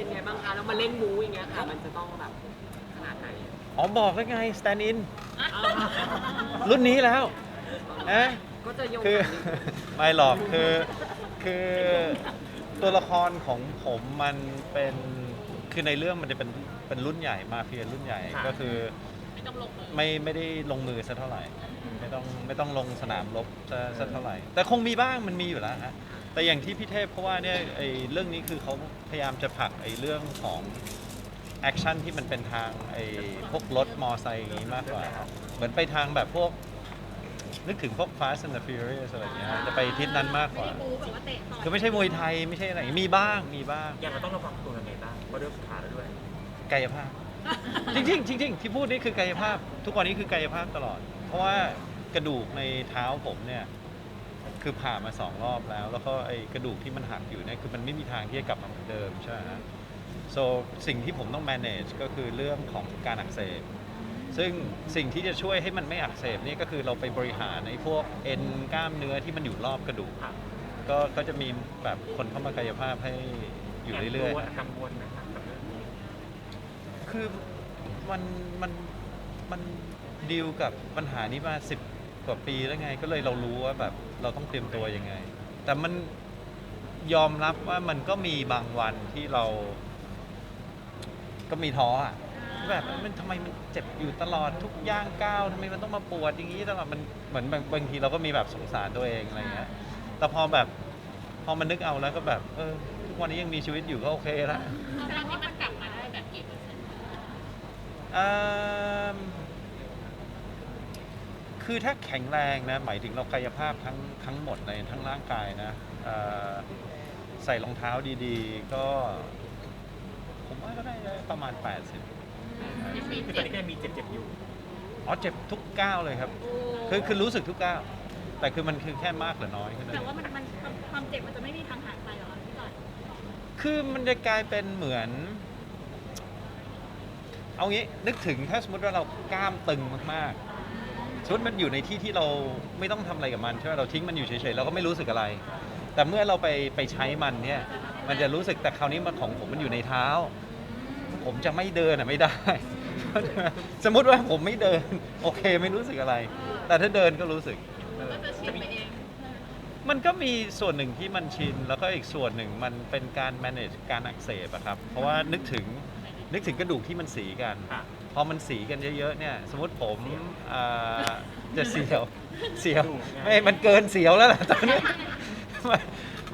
เป็นไงบ้างคะแล้วมาเล่นบูอย่างเงี้ยค่ะ มันจะต้องแบบขนาดไหนอ๋อบอกแล้วไง stand in อ้าวรุ่นนี้แล้วเอ๊ะก็จะโยงคือแบบนี้ไม่หรอกคือคือตัวละครของผมมันเป็นคือในเรื่องมันจะเป็นเป็นรุ่นใหญ่มาเฟียรุ่นใหญ่ก็คือไม่ต้องลงมือไม่ไม่ได้ลงมือสักเท่าไหร่ ไม่ต้องไม่ต้องลงสนามรบซะสักเท่าไหร่ แต่คงมีบ้างมันมีอยู่แล้วฮะ แต่อย่างที่พี่เทพเพราะว่าเนี่ยไอ้เรื่องนี้คือเขาพยายามจะผลักไอ้เรื่องของแอคชั่นที่มันเป็นทางไอ้พวกรถมอไซค์อย่างนี้มากกว่า เหมือนไปทางแบบพวก นึกถึงพวก Fast and the Furious อะไรอย่างเงี้ยจะไปทิศนั้นมากกว่า บูแบบว่าเตะต่อยคือไม่ใช่มวยไทยไม่ใช่อะไรมีบ้างมีบ้าง อย่างเราต้องระวังตัวยังไงบ้างเพราะด้วยขาแล้วด้วย กายภาพ จริงๆจริงๆที่พูดนี่คือกายภาพ ทุกวันนี้คือกายภาพตลอด เพราะว่ากระดูกในเท้าผมเนี่ย คือผ่ามาสองรอบแล้ว แล้วก็ไอ้กระดูกที่มันหักอยู่เนี่ยคือมันไม่มีทางที่จะกลับมาเหมือนเดิมใช่ไหมฮะ so สิ่งที่ผมต้อง manage ก็คือเรื่องของการอักเสบ ซึ่งสิ่งที่จะช่วยให้มันไม่อักเสบนี่ก็คือเราไปบริหารไอ้พวกเอ็นกล้ามเนื้อที่มันอยู่รอบกระดูกครับก็ก็จะมีแบบคนเข้ามากายภาพให้อยู่เรื่อยแบกลัวกังวลนะครับกับเรื่องนี้ๆคือมันมันมันดีลกับปัญหานี้มาสิบก ว่าปีแล้วไง ก็เลยเรารู้ว่าแบบเราต้องเตรียมตัวยังไง แต่มันยอมรับว่ามันก็มีบางวันที่เรา ก็มีท้ออะแบบมันทำไมมันเจ็บอยู่ตลอดทุกย่างก้าวทำไมมันต้องมาปวดอย่างนี้ตลอดมันเหมือนบางบางทีเราก็มีแบบสงสารตัวเองอะไรเงี้ยแต่พอแบบพอมันนึกเอาแล้วก็แบบเออทุกวันนี้ยังมีชีวิตอยู่ก็โอเคละครั้งนี้มันกลับมาได้แบบกี่เปอร์เซ็นต์อืม คือถ้าแข็งแรงนะหมายถึงเรากายภาพทั้งทั้งหมดในทั้งร่างกายนะเอ่อใส่รองเท้าดีๆ ก็ ผมว่าก็ได้ประมาณ 80ยังมีคือตอเจ็นบนี้ก็ยังมีเจ็บๆอยู่ อ๋อเจ็บทุกก้าวเลยครับ คือคือรู้สึกทุกก้าวแต่คือมันคือแค่มากหรือน้อยแค่นั้นแต่เอง ว่ามันมันความเจ็บมันจะไม่มีทางหายไปหรอพี่จอยคือมันจะกลายเป็นเหมือน เอางี้นึกถึงถ้าสมมติว่าเรากล้ามตึงมากๆส มมติมันอยู่ในที่ที่เราไม่ต้องทำอะไรกับมันใช่ไหมเราทิ้งมันอยู่เฉยๆเราก็ไม่รู้สึกอะไร แต่เมื่อเราไปไปใช้มันเนี่ยมันจะรู้สึกแต่คราวนี้มันของผมมันอยู่ในเท้า ผมจะไม่เดินอะไม่ได้ สมมุติว่าผมไม่เดิน โอเคไม่รู้สึกอะไร แต่ถ้าเดินก็รู้สึกก็จะชินไปเองมันก็มีส่วนหนึ่งที่มันชิน แล้วก็อีกส่วนหนึ่งมันเป็นการ manage การอักเสบอะครับ เพราะว่านึกถึง นึกถึงกระดูกที่มันสีกันค่ะ พอมันสีกันเยอะๆเนี่ย สมมติผมอ่าจะเสียว เสียว ไม่มันเกินเสียวแล้วล่ะตอนนี้มัน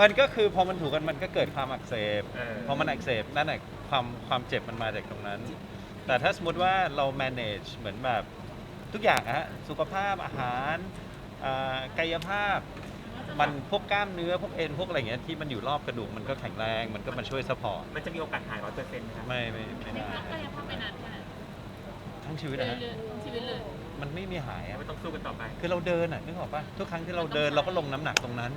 มันก็คือพอมันถูกกันมันก็เกิดความอักเสบ เออ พอมันอักเสบนั่นแหละความความเจ็บมันมาจากตรงนั้น แต่ถ้าสมมติว่าเรา manage เหมือนแบบทุกอย่างอะฮะ สุขภาพอาหารอ่ากายภาพ มันพวกกล้ามเนื้อพวกเอ็นพวกอะไรเงี้ยที่มันอยู่รอบกระดูกมันก็แข็งแรง มันก็มาช่วยซัพพอร์ตมันจะมีโอกาสหายร้อยเปอร์เซ็นต์ไหมครับไม่ไม่ไม่ได้ก็ยังพักไปนานแค่ไหนทั้งชีวิตเลนะยฮะเลยชีวิตเลยมันไม่มีหายอะไม่ต้องสู้กันต่อไป คือเราเดินอะนึกออกปะทุกครั้งที่เราเดินเราก็ลงน้ำหนักตรงนั้น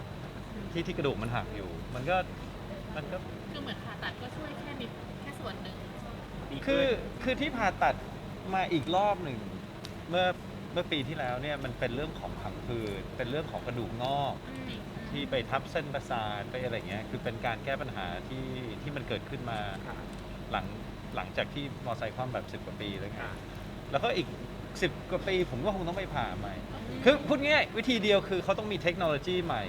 ที่ที่กระดูกมันหักอยู่ มันก็มันก็คือเหมือนผ่าตัดก็ช่วยแค่นิดแค่ส่วนหนึ่งดีคืขึ้อนคือที่ผ่าตัดมาอีกรอบหนึ่ง เมื่อ เมื่อปีที่แล้วเนี่ยมันเป็นเรื่องของผังผืดเป็นเรื่องของกระดูกงอกที่ไปทับเส้นประสาทไปอะไรเงี้ยคือเป็นการแก้ปัญหาที่ที่มันเกิดขึ้นมาค่ะหลังหลังจากที่มอไซค์คว่ำแบบสิบ10กว่าปีแล้วไงค่ะแล้วก็อีกสิบกว่าปีผมก็คงต้องไปผ่าใหม่ คือพูดง่ายๆวิธีเดียวคือเขาต้องมีเทคโนโลยีใหม่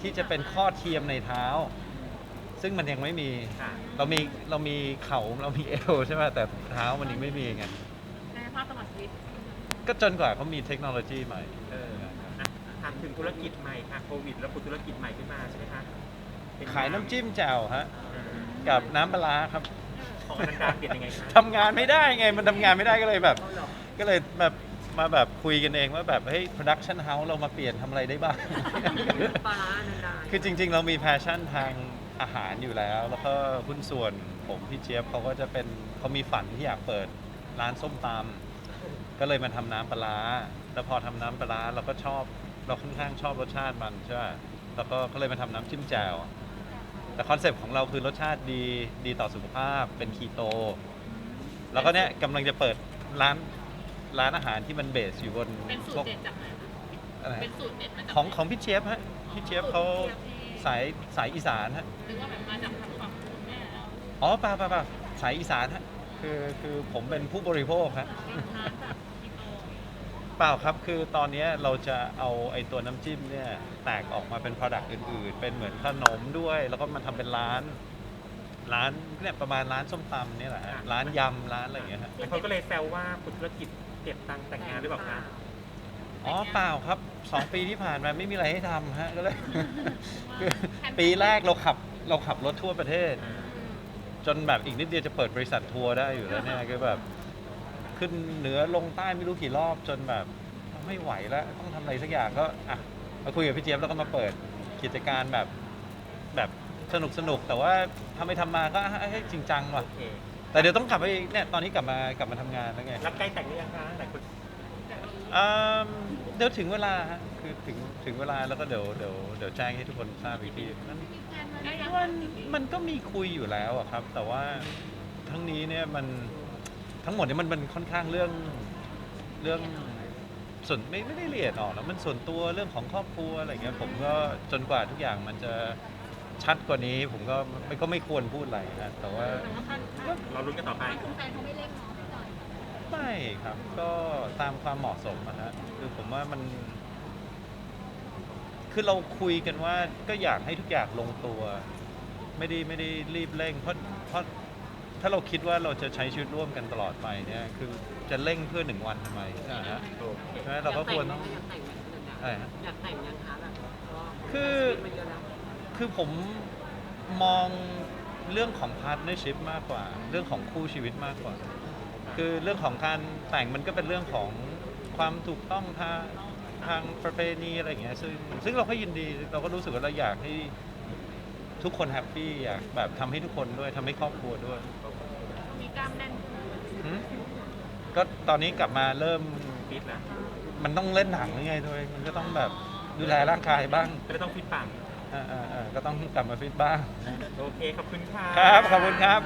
ที่จะเป็นข้อเทียมในเท้า ซึ่งมันยังไม่มีค่ะเรามีเรามีเข่าเรามีเอวใช่ไหมแต่เท้ามันยังไม่มีไงกายภาพตลอดชีวิต ก็จนกว่าเขามีเทคโนโลยีใหม่ เอออะถามถึงธุรกิจใหม่ค่ะโควิด แล้วคุณธุรกิจใหม่ขึ้นมาใช่ไหมคะเป็ขายน้ำจิ้มแจ่วฮะเออกับน้ำปลาร้าครับ ของอนันดาเปลี่ยนยังไงคะ ทำงานไม่ได้ไง มันทำงานไม่ได้ก็เลยแบบ ก็เลยแบบมาแบบคุยกันเองว่าแบบเฮ้ย production house เรามาเปลี่ยนทำอะไรได้บ้าง ปลาร้านันดาคือจริง ๆ เรามีแพชชั่นทางอาหารอยู่แล้ว แล้วก็หุ้นส่วนผมพี่เจี๊ยบเขาก็จะเป็นเขามีฝันที่อยากเปิดร้านส้มตำ ก็เลยมาทำน้ำปลาร้าแล้วพอทำน้ำปลาร้าเราก็ชอบเราค่อนข้างชอบรสชาติมันใช่ไหมแล้วก็ก็เลยมาทำน้ำจิ้มแจ่วแต่คอนเซปต์ของเราคือรสชาติดีดีต่อสุขภาพเป็นคีโต แล้วก็เนี้ยกำลังจะเปิดร้านร้านอาหารที่มันเบสอยู่บนเป็นสูพตวรกเด็ดจากไหนคะอะไรเป็นสูตรเด็ดมาจากของของพี่เจี๊ยบฮะพี่เจี๊ยบเขาสายสายอีสานฮะ หรือว่าแบบมาจากทางฝั่งคุณแม่แล้วอ๋อเปล่าเปล่าเปล่าสายอีสานฮะคือคือผมเป็นผู้บริโภคครับร้านแบบกิโล เปล่าครับ คือตอนเนี้ยเราจะเอาไอ้ตัวน้ำจิ้มเนี่ยแตกออกมาเป็น Product อื่น ๆ เป็นเหมือนขนมด้วย แล้วก็มาทำเป็นร้าน ร้านเนี่ยประมาณร้านส้มตำเนี่ยแหละฮะร้านยำร้านอะไรอย่างเงี้ยฮะแต่คนก็เลยแซวว่าคุณธุรกิจเก็บตังค์แต่งงานหรือเปล่าคะอ๋อเปล่าครับสองปีที่ผ่านมาไม่มีอะไรให้ทำฮะก็เลยคือปีแรกเราขับเราขับรถทั่วประเทศ จนแบบอีกนิดเดียวจะเปิดบริษัททัวร์ได้อยู่แล้วเนี่ยคือแบบ ขึ้นเหนือลงใต้ไม่รู้กี่รอบจนแบบไม่ไหวแล้วต้องทำอะไรสักอย่างก็อะมาคุยกับพี่เจี๊ยบแล้วก็มาเปิดกิจการแบบแบบสนุกสนุกแต่ว่าทำไปทำมาก็อะให้จริงจังว่ะ โอเค แต่เดี๋ยวต้องกลับไปเนี่ยตอนนี้กลับมากลับมาทำงานแล้วไงรับใกล้แต่งหรือยังคะหลายคนอืมเดี๋ยวถึงเวลาฮะคือถึงถึงเวลาแล้วก็เดี๋ยวเดี๋ยวเดี๋ยวแจ้งให้ทุกคนทราบอีกทีมันมีแพลนมาไอ้ได้ยังว่ามันก็มีคุยอยู่แล้วอะครับ แต่ว่าทั้งนี้เนี่ยมัน ทั้งหมดเนี่ยมันมันค่อนข้างเรื่องเรื่องส่วนไม่ไม่ได้ละเอียดออกนะมันส่วนตัวเรื่องของครอบครัวอะไรเงี้ยผมก็จนกว่าทุกอย่างมันจะชัดกว่านี้ ผมก็ไม่ก็ไม่ควรพูดอะไรนะแต่ว่าเราลุ้นกันต่อไป คุณแฟนเขาไม่เล่นเนาะพี่จ่อยไม่ครับ ก็ตามความเหมาะสมนะฮะคือผมว่ามัน คือเราคุยกันว่าก็อยากให้ทุกอย่างลงตัว ไม่ได้ไม่ได้รีบเร่งเพราะเพราะ ถ้าเราคิดว่าเราจะใช้ชีวิตร่วมกันตลอดไปเนี่ยคือจะเร่งเพื่อหนึ่งวันทำไมใช่ไหมฮะโอเคใช่ไหมเราก็ควรต้องอยากแต่งไหมอะไรฮะ อยากแต่งยังคะแบบก็คือชีวิตมันเยอะแล้วคือผมมองเรื่องของพาร์ทเนอร์ชิพมากกว่า เรื่องของคู่ชีวิตมากกว่า คือเรื่องของการแต่งมันก็เป็นเรื่องของความถูกต้องทางทางประเพณีอะไรอย่างเงี้ยซึ่งซึ่งเราก็ยินดีเราก็รู้สึกว่าเราอยากให้ทุกคนแฮปปี้อยากแบบทำให้ทุกคนด้วยทำให้ครอบครัวด้วย มีกล้ามแน่นหืมก็ตอนนี้กลับมาเริ่มฟิตนะมันต้องเล่นหนังหรือไงด้วยมันก็ต้องแบบดูแลร่างกายบ้างจะได้ต้องฟิตปังอ่าๆๆก็ต้องกลับมาฟิตบ้าง โอเค ขอบคุณค่ะ ครับ ขอบคุณครับ